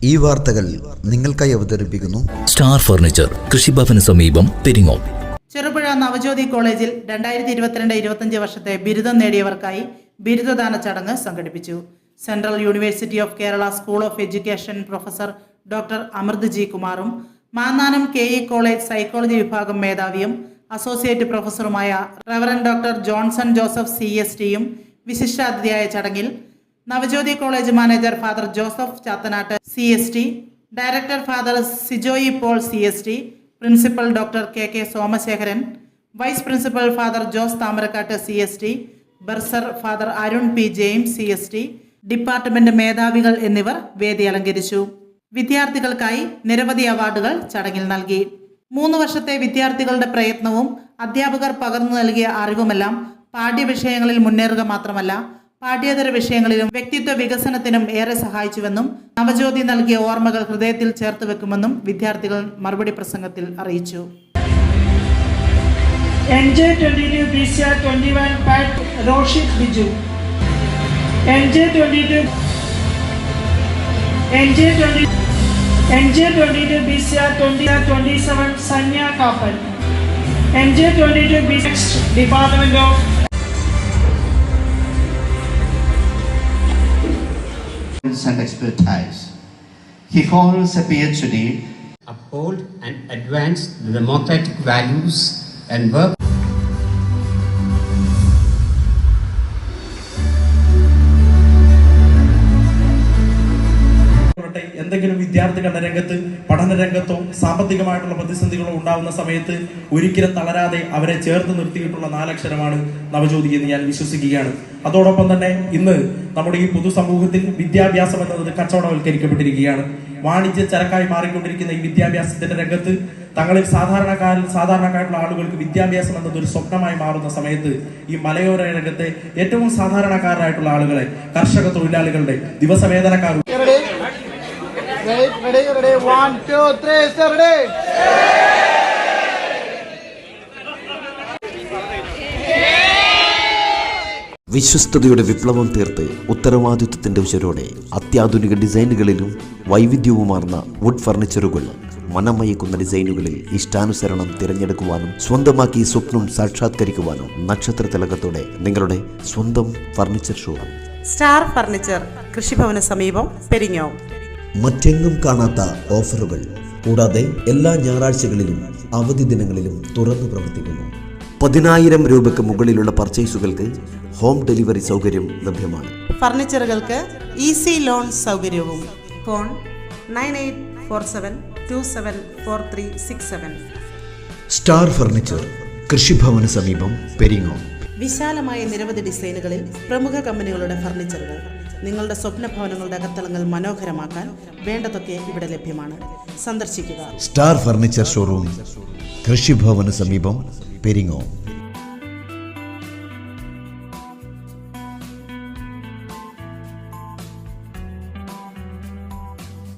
ഈ വാർത്തകൾ നിങ്ങൾക്കായി അവതരിപ്പിക്കുന്നു സ്റ്റാർ ഫർണിച്ചർ കൃഷിഭവന് സമീപം പെരിങ്ങോ ചെറുപുഴ നവജ്യോതി കോളേജിൽ രണ്ടായിരത്തി ഇരുപത്തിരണ്ട് ഇരുപത്തഞ്ച് വർഷത്തെ ബിരുദം നേടിയവർക്കായി ബിരുദദാന ചടങ്ങ് സംഘടിപ്പിച്ചു. Central university of Kerala school of education professor doctor Amrit G കുമാറും Mannanam K E college psychology വിഭാഗം മേധാവിയും associate പ്രൊഫസറുമായ reverend doctor Johnson Joseph C S ടിയും വിശിഷ്ടാതിഥിയായ ചടങ്ങിൽ Navajyothi college manager father Joseph Chathanatt C S T director father Sijoy Paul C S T principal doctor K K Somasekharan. Vice principal father Jose Thamarakkatt C S T bursar father Arun P James C S T department മേധാവികൾ എന്നിവർ വേദി അലങ്കരിച്ചു. വിദ്യാർത്ഥികൾക്കായി നിരവധി അവാർഡുകൾ ചടങ്ങിൽ നൽകി. മൂന്ന് വർഷത്തെ വിദ്യാർത്ഥികളുടെ പ്രയത്നവും അധ്യാപകർ പകർന്നു നൽകിയ അറിവുമെല്ലാം പാഠ്യവിഷയങ്ങളിൽ മുന്നേറുക മാത്രമല്ല പാഠ്യേതര വിഷയങ്ങളിലും വ്യക്തിത്വ വികസനത്തിനും ഏറെ സഹായിച്ചുവെന്നും നവജ്യോതി നൽകിയ ഓർമ്മകൾ ഹൃദയത്തിൽ ചേർത്ത് വെക്കുമെന്നും വിദ്യാർത്ഥികൾ മറുപടി പ്രസംഗത്തിൽ അറിയിച്ചു NJ 22 BCR 21 Pat Roshit Biju. NJ 22 NJ 20 NJ 22 BCR 20 27 Sanya Kapal. NJ 22 department Department of and expertise. He holds a PhD uphold and advance the democratic values and work എന്തെങ്കിലും വിദ്യാർത്ഥികളുടെ രംഗത്ത് പഠന രംഗത്തോ സാമ്പത്തികമായിട്ടുള്ള പ്രതിസന്ധികളോ ഉണ്ടാവുന്ന സമയത്ത് ഒരിക്കലും തളരാതെ അവരെ ചേർത്ത് നിർത്തിയിട്ടുള്ള നാലക്ഷരമാണ് നവജ്യോതി എന്ന് ഞാൻ വിശ്വസിക്കുകയാണ്. അതോടൊപ്പം തന്നെ ഇന്ന് നമ്മുടെ ഈ പൊതുസമൂഹത്തിൽ വിദ്യാഭ്യാസം എന്നത് കച്ചവടവൽക്കരിക്കപ്പെട്ടിരിക്കുകയാണ്. വാണിജ്യ ചരക്കായി മാറിക്കൊണ്ടിരിക്കുന്ന ഈ വിദ്യാഭ്യാസത്തിന്റെ രംഗത്ത് തങ്ങളിൽ സാധാരണക്കാരിൽ സാധാരണക്കാരുള്ള ആളുകൾക്ക് വിദ്യാഭ്യാസം എന്നത് ഒരു സ്വപ്നമായി മാറുന്ന സമയത്ത് ഈ മലയോര രംഗത്തെ ഏറ്റവും സാധാരണക്കാരായിട്ടുള്ള ആളുകളെ കർഷക തൊഴിലാളികളുടെ ദിവസവേതനക്കാർ Ready, ready, ready. One, two, three, sir, ready. വിശ്വസ്തയുടെ വിപ്ലവം തീർത്ത് ഉത്തരവാദിത്വത്തിന്റെ ഉച്ചരോടെ അത്യാധുനിക ഡിസൈനുകളിലും വൈവിധ്യവുമാർന്ന വുഡ് ഫർണിച്ചറുകൾ മനമയക്കുന്ന ഡിസൈനുകളിൽ ഇഷ്ടാനുസരണം തിരഞ്ഞെടുക്കുവാനും സ്വന്തമാക്കി സ്വപ്നം സാക്ഷാത്കരിക്കുവാനും നക്ഷത്ര തിലകത്തോടെ നിങ്ങളുടെ സ്വന്തം ഫർണിച്ചർ ഷോ സ്റ്റാർ ഫർണിച്ചർ കൃഷിഭവന സമീപം പെരിങ്ങോ മറ്റെങ്ങും കാണാത്ത ഓഫറുകൾ. കൂടാതെ എല്ലാ ഞായറാഴ്ചകളിലും അവധി ദിനങ്ങളിലും തുറന്നു പ്രവർത്തിക്കുന്നു. പതിനായിരം രൂപയ്ക്ക് മുകളിലുള്ള പർച്ചേസുകൾക്ക് ഹോം ഡെലിവറി സൗകര്യം ലഭ്യമാണ്. ഫർണിച്ചറുകൾക്ക് ഈസി ലോൺ സൗകര്യവും. Phone nine eight four seven two seven four three six seven. Star furniture കൃഷിഭവന് സമീപം പെരിങ്ങോം. വിശാലമായ നിരവധി ഡിസൈനുകളിൽ പ്രമുഖ കമ്പനികളുടെ ഫർണിച്ചറുകൾ. നിങ്ങളുടെ സ്വപ്ന ഭവനങ്ങളുടെ അകത്തളങ്ങൾ മനോഹരമാക്കാൻ വേണ്ടതൊക്കെ ഇവിടെ ലഭ്യമാണ്. സന്ദർശിക്കുക. സ്റ്റാർ ഫർണിച്ചർ ഷോറൂം കൃഷിഭവന് സമീപം പെരിങ്ങോം.